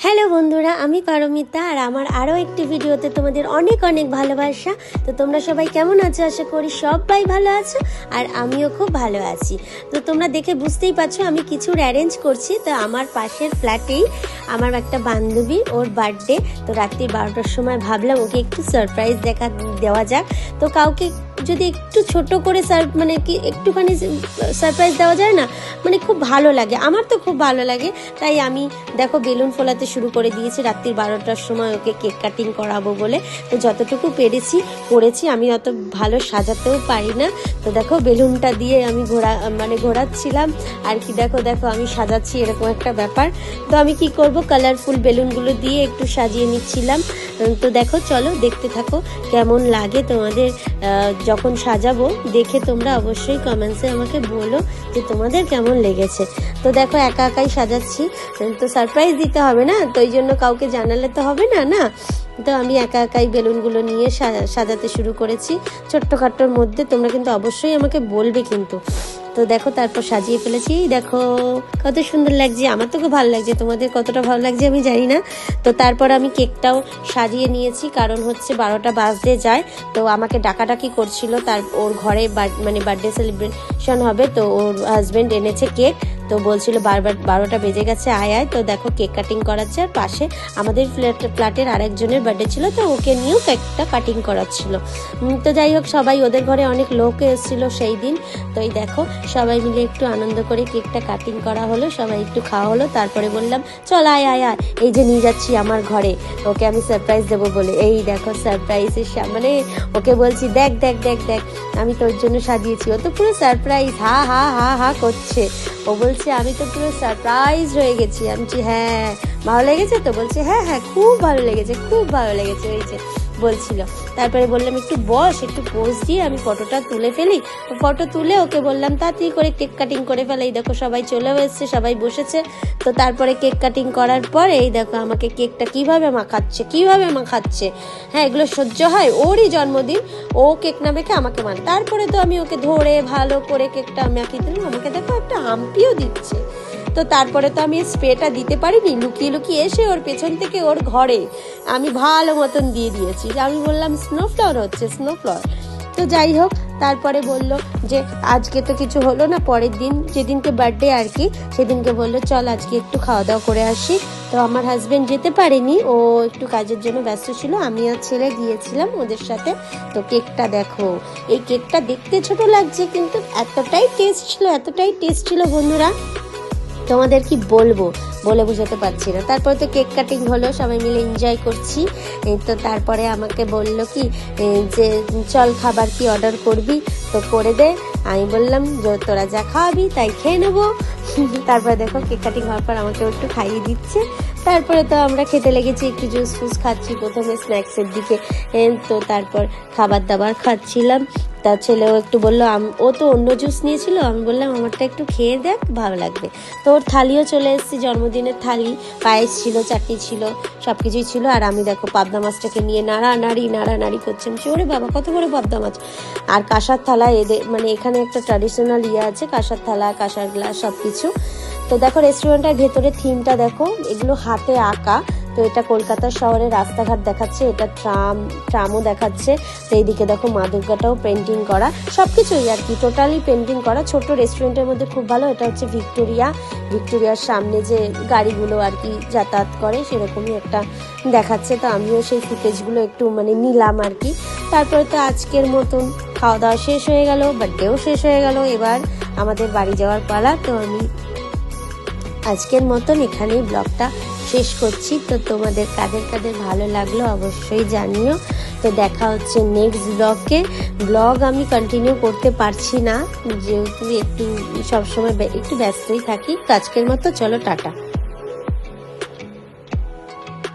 Hello বন্ধুরা, আমি পারমিতা আর আমার আরও একটি ভিডিওতে তোমাদের অনেক অনেক ভালোবাসা। তো তোমরা সবাই কেমন আছো? আশা করি সবাই ভালো আছো আর আমিও খুব ভালো আছি। তো তোমরা দেখে বুঝতেই পারছ আমি কিছুর অ্যারেঞ্জ করছি। তো আমার পাশের ফ্ল্যাটেই আমার একটা বান্ধবী, ওর বার্থডে তো রাত্রি বারোটার সময় ভাবলাম ওকে একটু সারপ্রাইজ দেখা, দেওয়া যাক। তো কাউকে যদি একটু ছোট করে সার মানে কি একটুখানি সারপ্রাইজ দেওয়া যায় না মানে খুব ভালো লাগে। আমার তো খুব ভালো লাগে। তাই আমি দেখো বেলুন ফোলাতে শুরু করে দিয়েছি। রাত্রির বারোটার সময় ওকে কেক কাটিং করাবো বলে। তো যতটুকু পেরেছি, করেছি। আমি অত ভালো সাজাতেও পারি না। তো দেখো বেলুনটা দিয়ে আমি ঘোরা মানে ঘোরাচ্ছিলাম। আর কি দেখো দেখো আমি সাজাচ্ছি এরকম একটা ব্যাপার। তো আমি কি করব? কালারফুল বেলুনগুলো দিয়ে একটু সাজিয়ে নিচ্ছিলাম। তো দেখো, চলো দেখতে থাকো কেমন লাগে তোমাদের যখন সাজাবো, দেখে তোমরা অবশ্যই কমেন্টসে আমাকে বলো যে তোমাদের কেমন লেগেছে। তো দেখো, একা একাই সাজাচ্ছি, তো সারপ্রাইজ দিতে হবে না, তো ওই জন্য কাউকে জানালে তো হবে না না? তো আমি একা একাই বেলুনগুলো নিয়ে সাজাতে শুরু করেছি। ছোট্টখাট্টোর মধ্যে তোমরা কিন্তু অবশ্যই আমাকে বলবে কিন্তু। তো দেখো, তারপর সাজিয়ে ফেলেছি। দেখো, কত সুন্দর লাগছে। আমার তো খুব ভালো লাগছে। তোমাদের কতটা ভালো লাগছে আমি জানি না। তো তারপর আমি কেকটাও সাজিয়ে নিয়েছি। কারণ হচ্ছে বারোটা বাজতে যায়। তো আমাকে ডাকাডাকি করছিল। তার, ওর ঘরে মানে বার্থডে সেলিব্রেশন হবে। তো ওর হাজব্যান্ড এনেছে কেক। তো বলছিল বারবার বারোটা বেজে গেছে, আয় আয়। তো দেখো কেক কাটিং করাচ্ছে, আর পাশে আমাদের ফ্ল্যাট ফ্ল্যাটের আরেকজনের বার্থডে ছিল, তো ওকে নিয়েও কেকটা কাটিং করাচ্ছিল। তো যাই হোক, সবাই ওদের ঘরে অনেক লোক এসেছিল সেই দিন। তো এই দেখো, সবাই মিলে একটু আনন্দ করে কেকটা কাটিং করা হলো, সবাই একটু খাওয়া হলো। তারপরে বললাম, চল, আয় আয় আয়। এই যে নিয়ে যাচ্ছি আমার ঘরে, ওকে আমি সারপ্রাইজ দেবো বলে। এই দেখো সারপ্রাইজের মানে ওকে বলছি, দেখ দেখ দেখ দেখ, আমি তোর জন্য সাজিয়েছি। ও তো পুরো সারপ্রাইজ হা হা হা হা করছে। ও বলছে, আমি তো পুরো সারপ্রাইজ হয়ে গেছি। আমি হ্যাঁ ভালো লেগেছে তো? বলছে হ্যাঁ হ্যাঁ খুব ভালো লেগেছে, খুব ভালো লেগেছে। যে বলছিল। তারপরে বললাম, একটু বস, একটু পোজ দিয়ে আমি ফটোটা তুলে ফেলি। ফটো তুলে ওকে বললাম তাড়াতাড়ি করে কেক কাটিং করে ফেলে। এই দেখো সবাই চলেও এসছে, সবাই বসেছে। তো তারপরে কেক কাটিং করার পর এই দেখো আমাকে কেকটা কীভাবে মাখাচ্ছে কীভাবে মাখাচ্ছে। হ্যাঁ এগুলো সহ্য হয়, ওরই জন্মদিন, ও কেক না মেখে আমাকে মান। তারপরে তো আমি ওকে ধরে ভালো করে কেকটা মাখিয়ে দিলাম, আমাকে দেখো একটা আম্পিও দিচ্ছে। তো তারপরে তো আমি স্প্রেটা দিতে পারিনি, লুকিয়ে লুকিয়ে এসে ওর পেছন থেকে ওর ঘরে আমি ভালো মতন দিয়ে দিয়েছি। আমি বললাম স্নো স্নোফ্লাওয়ার হচ্ছে স্নোফ্লাওয়ার তো যাই হোক, তারপরে বলল যে, আজকে তো কিছু হলো না, পরের দিন, যেদিনকে বার্থডে আর কি, সেদিনকে বলল, চল আজকে একটু খাওয়া দাওয়া করে আসি। তো আমার হাজব্যান্ড যেতে পারেনি, ও একটু কাজের জন্য ব্যস্ত ছিল, আমি আর ছেলে গিয়েছিলাম ওদের সাথে। তো কেকটা দেখো, এই কেকটা দেখতে ছোট লাগছে, কিন্তু এতটাই টেস্ট ছিল, এতটাই টেস্ট ছিল বন্ধুরা। তোমাদের কি বলব? বলে বুঝাতে পারছি না। তারপরে তো কেক কাটিং হলো, সবাই মিলে এনজয় করছি। তো তারপরে আমাকে বলল কি যে, চল খাবার কি অর্ডার করবি? তো করে দে। আমি বললাম যে তোরা যা খাওয়াবি, তাই খেয়ে নেব। তারপরে দেখো, কেক কাটিং হওয়ার পর আমাকে একটু খাইয়ে দিচ্ছে। তারপরে তো আমরা খেতে লেগেছি, একটু জুস ফুস খাচ্ছি প্রথমে স্ন্যাক্সের দিকে। তো তারপর খাবার দাবার খাচ্ছিলাম। তার ছেলেও একটু বলল ও তো অন্য জুস নিয়েছিল, আমি বললাম, আমারটা একটু খেয়ে দেখ, ভালো লাগবে। তো ওর থালিও চলে এসেছি, জন্মদিনের থালি, পায়েস ছিল, চাটনি ছিল সব কিছুই ছিল, আর আমি দেখো পাবদা মাছটাকে নিয়ে নাড়া নাড়ি নাড়া নাড়ি করছি আমি ওরে বাবা, কত বড় পাবদা মাছ। আর কাঁসার থালা এদের মানে এখানে একটা ট্র্যাডিশনাল ইয়ে আছে, কাঁসার থালা, কাঁসার গ্লাস সব কিছু তো দেখো রেস্টুরেন্টের ভেতরে থিমটা দেখো, এগুলো হাতে আঁকা। তো এটা কলকাতা শহরে রাস্তাঘাট দেখাচ্ছে, এটা ট্রাম, ট্রামও দেখাচ্ছে। তো এইদিকে দেখো মা দুর্গাটাও পেন্টিং করা। সব কিছুই আর কি টোটালি পেন্টিং করা। ছোট রেস্টুরেন্টের মধ্যে খুব ভালো, এটা হচ্ছে ভিক্টোরিয়া। ভিক্টোরিয়ার সামনে যে গাড়িগুলো আর কি যাতায়াত করে, সেরকমই একটা দেখাচ্ছে। তো আমিও সেই ফুটেজগুলো একটু মানে নিলাম আর কি। তারপরে তো আজকের মতন খাওয়া দাওয়া শেষ হয়ে গেল বার্থডেও শেষ হয়ে গেল। এবার আমাদের বাড়ি যাওয়ার পালা, তো আমি আজকের মতন এখানেই ব্লগটা শেষ করছি। তো তোমাদের কাদের কাদের ভালো লাগল অবশ্যই জানিও। তো দেখা হচ্ছে নেক্সট ব্লগে ব্লগ আমি কন্টিনিউ করতে পারছি না, যেহেতু একটু সবসময় একটু ব্যস্তই থাকি। তো আজকের মতো চলো টাটা।